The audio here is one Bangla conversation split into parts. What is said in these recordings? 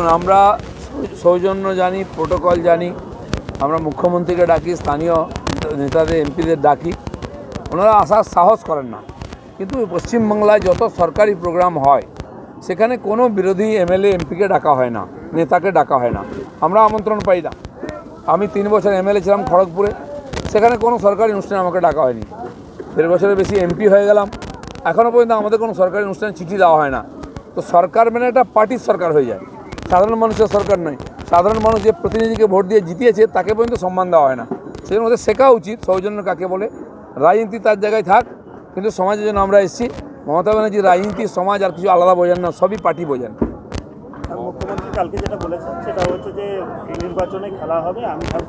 দেখুন, আমরা সৌজন্য জানি, প্রোটোকল জানি, আমরা মুখ্যমন্ত্রীকে ডাকি, স্থানীয় নেতাদের, এমপিদের ডাকি। ওনারা আসার সাহস করেন না। কিন্তু পশ্চিমবাংলায় যত সরকারি প্রোগ্রাম হয়, সেখানে কোনো বিরোধী এমএলএ, এমপিকে ডাকা হয় না, নেতাকে ডাকা হয় না। আমরা আমন্ত্রণ পাই না। আমি তিন বছর এমএলএ ছিলাম খড়গপুরে। সেখানে কোনো সরকারি অনুষ্ঠানে আমাকে ডাকা হয়নি। দেড় বছরের বেশি এমপি হয়ে গেলাম। এখনও পর্যন্ত আমাদের কোনো সরকারি অনুষ্ঠানে চিঠি দেওয়া হয় না। তো সরকার মানে একটা পার্টির সরকার হয়ে যায়। সাধারণ মানুষের সরকার নয়। সাধারণ মানুষ যে প্রতিনিধিকে ভোট দিয়ে জিতিয়েছে তাকে পর্যন্ত সম্মান দেওয়া হয় না। সেই জন্য ওদের শেখা উচিত সৌজন্য কাকে বলে। রাজনীতি তার জায়গায় থাক কিন্তু সমাজের জন্য আমরা এসেছি। মমতা ব্যানার্জি রাজনীতি সমাজ আর কিছু আলাদা বোঝেন না সবই পার্টি বোঝেন। আর মুখ্যমন্ত্রী কালকে যেটা বলেছেন সেটা হচ্ছে যে নির্বাচনে খেলা হবে আমি থাকব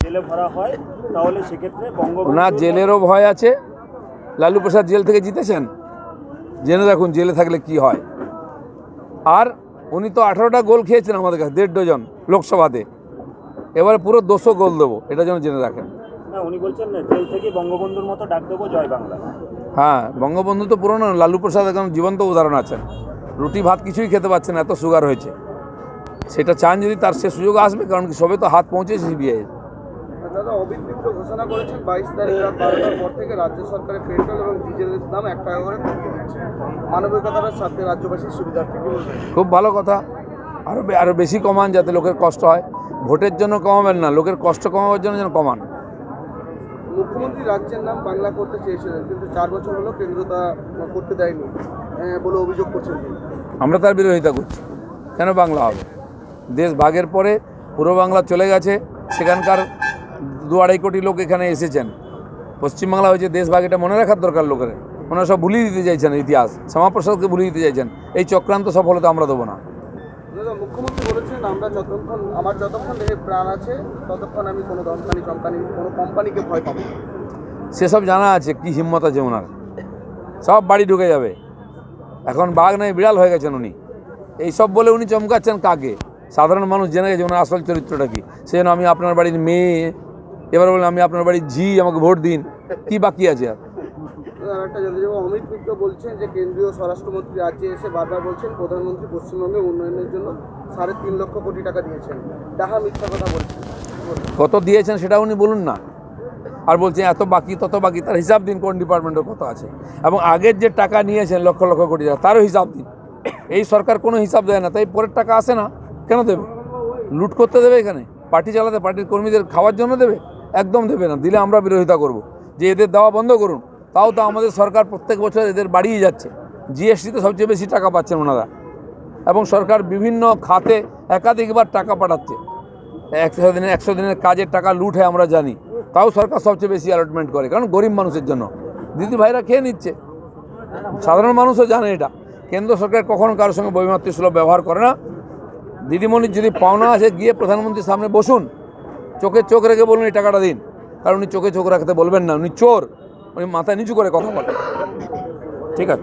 জেলে ভরা হয় তাহলে সেক্ষেত্রে বঙ্গবন্ধু ওনার জেলেরও ভয় আছে। লালু প্রসাদ জেল থেকে জিতেছেন? জেনে রাখুন জেলে থাকলে কি হয়। আর উনি তো আঠারোটা গোল খেয়েছেন আমাদের কাছে দেড় ডজন লোকসভাতে। এবারে পুরো দুশো গোল দেবো এটা যেন জেনে রাখেন। উনি বলছেন জেল থেকে বঙ্গবন্ধুর মতো ডাক দেবো জয় বাংলা। হ্যাঁ বঙ্গবন্ধু তো পুরনো লালু প্রসাদ এখন জীবন্ত উদাহরণ আছেন। রুটি ভাত কিছুই খেতে পাচ্ছেন এত সুগার হয়েছে। সেটা চান যদি তার সে সুযোগ আসবে কারণ কি সবে তো হাত পৌঁছেছে সিবিআই অবিলম্বিত ঘোষণা করেছেন বাইশ তারিখ রাত বারোটার পর থেকে রাজ্য সরকারের পেট্রোল এবং ডিজেলের দাম এক টাকা করে মানবিকতার সাথে রাজ্যবাসীর সুবিধার্থে খুব ভালো কথা। আরও আরও বেশি কমান যাতে লোকের কষ্ট হয়। ভোটের জন্য কমাবেন না লোকের কষ্ট কমাবার জন্য যেন কমান। মুখ্যমন্ত্রী রাজ্যের নাম বাংলা করতে চেয়েছিলেন কিন্তু চার বছর হলো কেন্দ্র তা করতে দেয়নি। আহ, বলে অভিযোগ করছেন আমরা তার বিরোধিতা করছি। কেন বাংলা হবে? দেশ ভাগের পরে পূর্ব বাংলা চলে গেছে। সেখানকার দু আড়াই কোটি লোক এখানে এসেছেন। পশ্চিমবাংলা হয়েছে দেশ ভাগ এটা মনে রাখার দরকার লোকের। ওনারা সব ভুলিয়ে দিতে চাইছেন ইতিহাস। শ্যামাপ্রসাদকে ভুলিয়ে দিতে চাইছেন। এই চক্রান্ত সফলতা আমরা দেবো না। মুখ্যমন্ত্রী বলেছেন আমরা যতক্ষণ আমার যতক্ষণ দেহে প্রাণ আছে ততক্ষণ আমি কোনো দমকানি চমকানি কোনো কোম্পানিকে ভয় পাবো সেসব জানা আছে কি হিম্মত আছে ওনার। সব বাড়ি ঢুকে যাবে। এখন বাঘ নেই বিড়াল হয়ে গেছেন উনি। এইসব বলে উনি চমকাচ্ছেন কাকে? সাধারণ মানুষ জেনে গেছে ওনার আসল চরিত্রটা কি। সেই আমি আপনার বাড়ির মেয়ে এবার বললেন আমি আপনার বাড়ি ঝি আমাকে ভোট দিন। কি বাকি আছে আর? একটা জানতে চাইব অমিত মিত্র বলছেন যে কেন্দ্রীয় স্বরাষ্ট্রমন্ত্রী রাজ্যে এসে বারবার বলছেন প্রধানমন্ত্রী পশ্চিমবঙ্গে উন্নয়নের জন্য সাড়ে তিন লক্ষ কোটি টাকা দিয়েছেন। ডাহা মিথ্যা কথা বলছেন। কত দিয়েছেন সেটা উনি বলুন না। আর বলছেন এত বাকি তত বাকি তার হিসাব দিন কোন ডিপার্টমেন্টের কত আছে। এবং আগের যে টাকা নিয়েছেন লক্ষ লক্ষ কোটি টাকা তারও হিসাব দিন। এই সরকার কোনো হিসাব দেয় না তাই পরের টাকা আসে না। কেন দেবে? লুট করতে দেবে এখানে? পার্টি চালাতে পার্টির কর্মীদের খাওয়ার জন্য দেবে? একদম দেবে না, দিলে আমরা বিরোধিতা করব। যে এদের দেওয়া বন্ধ করুন, তাও তো আমাদের সরকার প্রত্যেক বছর এদের বাড়িয়ে যাচ্ছে। জিএসটিতে সবচেয়ে বেশি টাকা পাচ্ছেন ওনারা। এবং সরকার বিভিন্ন খাতে একাধিকবার টাকা পাঠাচ্ছে। একশো দিনের একশো দিনের কাজের টাকা লুট হয় আমরা জানি। তাও সরকার সবচেয়ে বেশি অ্যালটমেন্ট করে, কারণ গরিব মানুষের জন্য। দিদি ভাইরা খেয়ে নিচ্ছে। সাধারণ মানুষও জানে এটা। কেন্দ্র সরকার কখনো কারোর সঙ্গে বৈমাত্রী সুলভ ব্যবহার করে না। দিদিমণির যদি পাওনা আছে গিয়ে প্রধানমন্ত্রীর সামনে বসুন। চোখে চোখ রেখে বলুন এই টাকাটা দিন। কারণ উনি চোখে চোখ রাখতে বলবেন না, উনি চোর। উনি মাথা নিচু করে কথা বলেন। ঠিক আছে